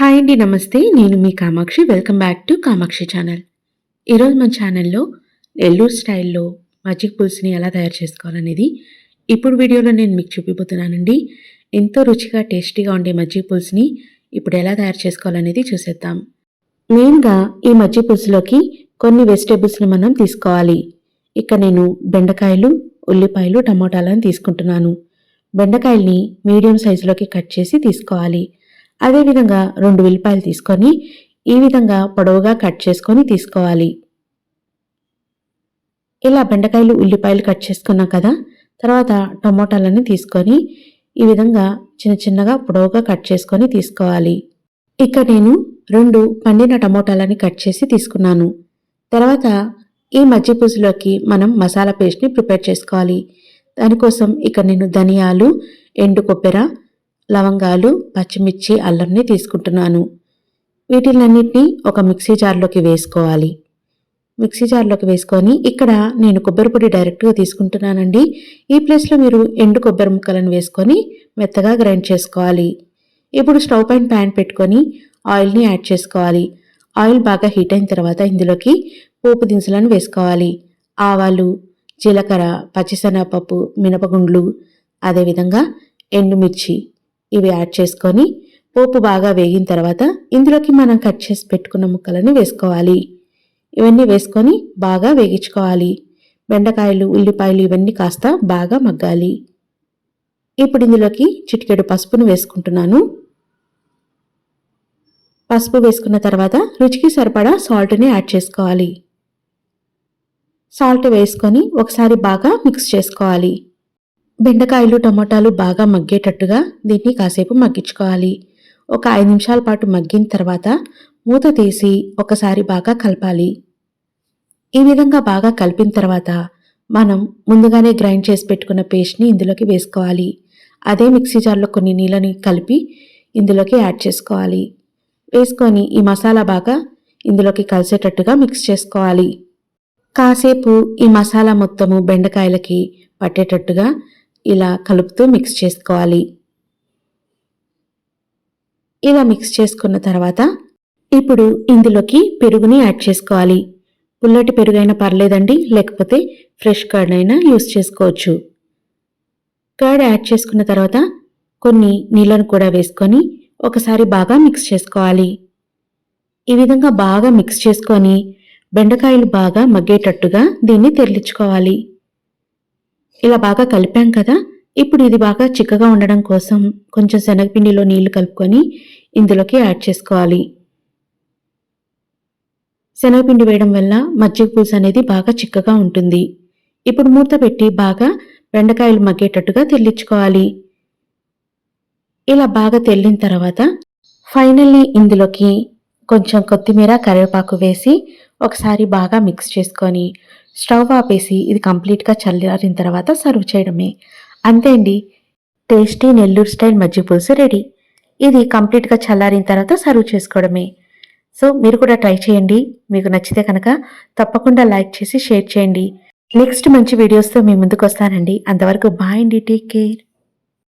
Hi అండి నమస్తే. నేను మీ Kamakshi. Welcome back to Kamakshi channel ఈరోజు మన ఛానల్లో నెల్లూరు స్టైల్లో మజ్జిగ పులుసుని ఎలా తయారు చేసుకోవాలనేది ఇప్పుడు వీడియోలో నేను మీకు చూపిపోతున్నానండి. ఎంతో రుచిగా టేస్టీగా ఉండే మజ్జిగ పులుసుని ఇప్పుడు ఎలా తయారు చేసుకోవాలనేది చూసేద్దాం. మెయిన్గా ఈ మజ్జిగ పులుసులోకి కొన్ని వెజిటేబుల్స్ని మనం తీసుకోవాలి. ఇక్కడ నేను బెండకాయలు ఉల్లిపాయలు టమోటాలను తీసుకుంటున్నాను. బెండకాయల్ని మీడియం సైజులోకి కట్ చేసి తీసుకోవాలి. అదేవిధంగా రెండు ఉల్లిపాయలు తీసుకొని ఈ విధంగా పొడవుగా కట్ చేసుకొని తీసుకోవాలి. ఇలా బెండకాయలు ఉల్లిపాయలు కట్ చేసుకున్నాం కదా తర్వాత టమోటాలని తీసుకొని ఈ విధంగా చిన్న చిన్నగా పొడవుగా కట్ చేసుకొని తీసుకోవాలి. ఇక్కడ నేను రెండు పండిన టమోటాలని కట్ చేసి తీసుకున్నాను. తర్వాత ఈ మజ్జి పులుసులోకి మనం మసాలా పేస్ట్ని ప్రిపేర్ చేసుకోవాలి. దానికోసం ఇక్కడ నేను ధనియాలు ఎండు కొబ్బెర లవంగాలు పచ్చిమిర్చి అల్లంని తీసుకుంటున్నాను. వీటిలన్నిటినీ ఒక మిక్సీ జార్లోకి వేసుకోవాలి. మిక్సీ జార్లోకి వేసుకొని ఇక్కడ నేను కొబ్బరి పొడి డైరెక్ట్గా తీసుకుంటున్నానండి. ఈ ప్లేస్లో మీరు ఎండు కొబ్బరి ముక్కలను వేసుకొని మెత్తగా గ్రైండ్ చేసుకోవాలి. ఇప్పుడు స్టవ్ పైన ప్యాన్ పెట్టుకొని ఆయిల్ని యాడ్ చేసుకోవాలి. ఆయిల్ బాగా హీట్ అయిన తర్వాత ఇందులోకి పోపు దినుసులను వేసుకోవాలి. ఆవాలు జీలకర్ర పచ్చిశనగపప్పు మినపగుండ్లు అదేవిధంగా ఎండుమిర్చి. ఇవి యాడ్ చేసుకొని పోపు బాగా వేగిన తర్వాత ఇందులోకి మనం కట్ చేసి పెట్టుకున్న ముక్కలను వేసుకోవాలి. ఇవన్నీ వేసుకొని బాగా వేగించుకోవాలి. బెండకాయలు ఉల్లిపాయలు ఇవన్నీ కాస్త బాగా మగ్గాలి. ఇప్పుడు ఇందులోకి చిటికెడు పసుపును వేసుకుంటున్నాను. పసుపు వేసుకున్న తర్వాత రుచికి సరిపడా సాల్ట్ని యాడ్ చేసుకోవాలి. సాల్ట్ వేసుకొని ఒకసారి బాగా మిక్స్ చేసుకోవాలి. బెండకాయలు టమోటాలు బాగా మగ్గేటట్టుగా దీన్ని కాసేపు మగ్గించుకోవాలి. ఒక ఐదు నిమిషాల పాటు మగ్గిన తర్వాత మూత తీసి ఒకసారి బాగా కలపాలి. ఈ విధంగా బాగా కలిపిన తర్వాత మనం ముందుగానే గ్రైండ్ చేసి పెట్టుకున్న పేస్ట్ని ఇందులోకి వేసుకోవాలి. అదే మిక్సీ జార్లో కొన్ని నీళ్ళని కలిపి ఇందులోకి యాడ్ చేసుకోవాలి. వేసుకొని ఈ మసాలా బాగా ఇందులోకి కలిసేటట్టుగా మిక్స్ చేసుకోవాలి. కాసేపు ఈ మసాలా మొత్తము బెండకాయలకి పట్టేటట్టుగా ఇలా కలుపుతూ మిక్స్ చేసుకోవాలి. ఇలా మిక్స్ చేసుకున్న తర్వాత ఇప్పుడు ఇందులోకి పెరుగుని యాడ్ చేసుకోవాలి. పుల్లటి పెరుగైనా పర్లేదండి లేకపోతే ఫ్రెష్ కర్డ్ అయినా యూస్ చేసుకోవచ్చు. కర్డ్ యాడ్ చేసుకున్న తర్వాత కొన్ని నీళ్ళను కూడా వేసుకొని ఒకసారి బాగా మిక్స్ చేసుకోవాలి. ఈ విధంగా బాగా మిక్స్ చేసుకొని బెండకాయలు బాగా మగ్గేటట్టుగా దీన్ని తెరలించుకోవాలి. ఇలా బాగా కలిపాం కదా. ఇప్పుడు ఇది బాగా చిక్కగా ఉండడం కోసం కొంచెం శనగపిండిలో నీళ్ళు కలుపుకొని ఇందులోకి యాడ్ చేసుకోవాలి. శనగపిండి వేయడం వల్ల మజ్జిగ పులుసు అనేది బాగా చిక్కగా ఉంటుంది. ఇప్పుడు మూత పెట్టి బాగా బెండకాయలు మగ్గేటట్టుగా తెల్లించుకోవాలి. ఇలా బాగా తెల్లిన తర్వాత ఫైనల్లీ ఇందులోకి కొంచెం కొత్తిమీర కరివేపాకు వేసి ఒకసారి బాగా మిక్స్ చేసుకొని స్టవ్ ఆపేసి ఇది కంప్లీట్గా చల్లారిన తర్వాత సర్వ్ చేయడమే. అంతే అండి టేస్టీ నెల్లూరు స్టైల్ మజ్జిగ పులుసు రెడీ. ఇది కంప్లీట్గా చల్లారిన తర్వాత సర్వ్ చేసుకోవడమే. సో మీరు కూడా ట్రై చేయండి. మీకు నచ్చితే కనుక తప్పకుండా లైక్ చేసి షేర్ చేయండి. నెక్స్ట్ మంచి వీడియోస్తో మీ ముందుకు వస్తానండి. అంతవరకు బాయ్ అండి. Take care.